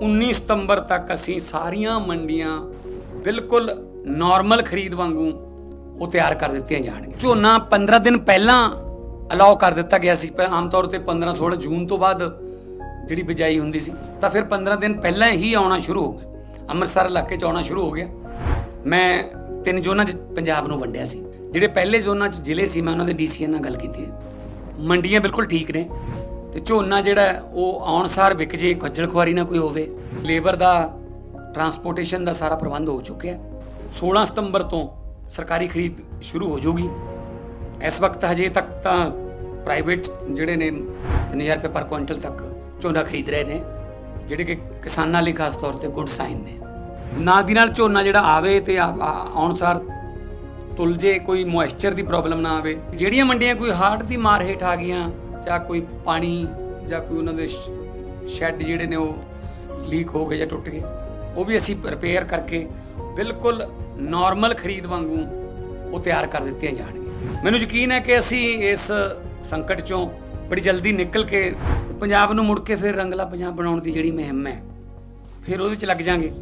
19 ਸਤੰਬਰ ਤੱਕ ਅਸੀਂ ਸਾਰੀਆਂ ਮੰਡੀਆਂ ਬਿਲਕੁਲ ਨਾਰਮਲ ਖਰੀਦ ਵਾਂਗੂ ਉਹ ਤਿਆਰ ਕਰ ਦਿੱਤੀਆਂ ਜਾਣਗੀਆਂ। ਝੋਨਾ 15 ਦਿਨ ਪਹਿਲਾਂ ਅਲਾਉ ਕਰ ਦਿੱਤਾ ਗਿਆ ਸੀ। ਪ- ਆਮ ਤੌਰ ਤੇ 15 16 ਜੂਨ ਤੋਂ ਬਾਅਦ ਜਿਹੜੀ ਬਿਜਾਈ ਹੁੰਦੀ ਸੀ। ਤਾਂ ਫਿਰ 15 ਦਿਨ ਪਹਿਲਾਂ ਹੀ ਆਉਣਾ ਸ਼ੁਰੂ ਹੋ ਗਿਆ। ਅੰਮ੍ਰਿਤਸਰ ਇਲਾਕੇ 'ਚ ਆਉਣਾ ਸ਼ੁਰੂ ਹੋ ਗਿਆ। ਮੈਂ ਤਿੰਨ ਜ਼ੋਨਾਂ 'ਚ ਪੰਜਾਬ ਨੂੰ ਵੰਡਿਆ ਸੀ। ਜਿਹੜੇ ਪਹਿਲੇ ਜ਼ੋਨਾਂ 'ਚ ਜ਼ਿਲ੍ਹੇ ਸੀ, ਮੈਂ ਉਹਨਾਂ ਦੇ ਡੀਸੀਆਂ ਨਾਲ ਗੱਲ ਕੀਤੀ ਹੈ। ਮੰਡੀਆਂ ਬਿਲਕੁਲ ਠੀਕ ਨੇ। ਤੇ ਝੋਨਾ ਜਿਹੜਾ ਉਹ ਆਉਣ ਸਾਰ ਵਿਕ ਜੇ ਖੱਜਲ ਖੁਆਰੀ ਨਾ ਕੋਈ ਹੋਵੇ, ਲੇਬਰ ਦਾ ਟਰਾਂਸਪੋਰਟੇਸ਼ਨ ਦਾ ਸਾਰਾ ਪ੍ਰਬੰਧ ਹੋ ਚੁੱਕਿਆ ਹੈ। 16 ਸਤੰਬਰ ਤੋਂ ਸਰਕਾਰੀ ਖਰੀਦ ਸ਼ੁਰੂ ਹੋ ਜਾਊਗੀ। ਇਸ ਵਕਤ ਹਜੇ ਤੱਕ ਤਾਂ ਪ੍ਰਾਈਵੇਟ ਜਿਹੜੇ ਨੇ 3000 ਰੁਪਏ ਪਰ ਕੁਇੰਟਲ ਤੱਕ ਝੋਨਾ ਖਰੀਦ ਰਹੇ ਨੇ, ਜਿਹੜੇ ਕਿ ਕਿਸਾਨਾਂ ਲਈ ਖਾਸ ਤੌਰ ਤੇ ਗੁੱਡ ਸਾਈਨ ਨੇ। ਨਾਲ ਦੀ ਨਾਲ ਝੋਨਾ ਜਿਹੜਾ ਆਵੇ ਤੇ ਆ- ਆ- ਆਉਣ ਸਾਰ ਤੁਲਜੇ ਕੋਈ ਮੋਇਸਚਰ ਦੀ ਪ੍ਰੋਬਲਮ ਨਾ ਆਵੇ। ਜਿਹੜੀਆਂ ਮੰਡੀਆਂ ਕੋਈ ਹਾਰਟ ਦੀ ਮਾਰ ਹੇਠ ਆ ਗਈਆਂ ਜਾਂ ਕੋਈ ਪਾਣੀ ਜਾਂ ਕੋਈ ਉਹਨਾਂ ਦੇ ਸ਼ੈੱਡ ਜਿਹੜੇ ਨੇ ਉਹ ਲੀਕ ਹੋ ਗਏ ਜਾਂ ਟੁੱਟ ਗਏ, ਉਹ ਵੀ ਅਸੀਂ ਰਿਪੇਅਰ ਕਰਕੇ ਬਿਲਕੁਲ ਨਾਰਮਲ ਖਰੀਦ ਵਾਂਗੂ ਉਹ ਤਿਆਰ ਕਰ ਦਿੱਤੀਆਂ ਜਾਣਗੀਆਂ। ਮੈਨੂੰ ਯਕੀਨ ਹੈ ਕਿ ਅਸੀਂ ਇਸ ਸੰਕਟ ਚੋਂ ਬੜੀ ਜਲਦੀ ਨਿਕਲ ਕੇ ਪੰਜਾਬ ਨੂੰ ਮੁੜ ਕੇ ਫਿਰ ਰੰਗਲਾ ਪੰਜਾਬ ਬਣਾਉਣ ਦੀ ਜਿਹੜੀ ਮੁਹਿੰਮ ਹੈ, ਫਿਰ ਉਹਦੇ ਚ ਲੱਗ ਜਾਾਂਗੇ।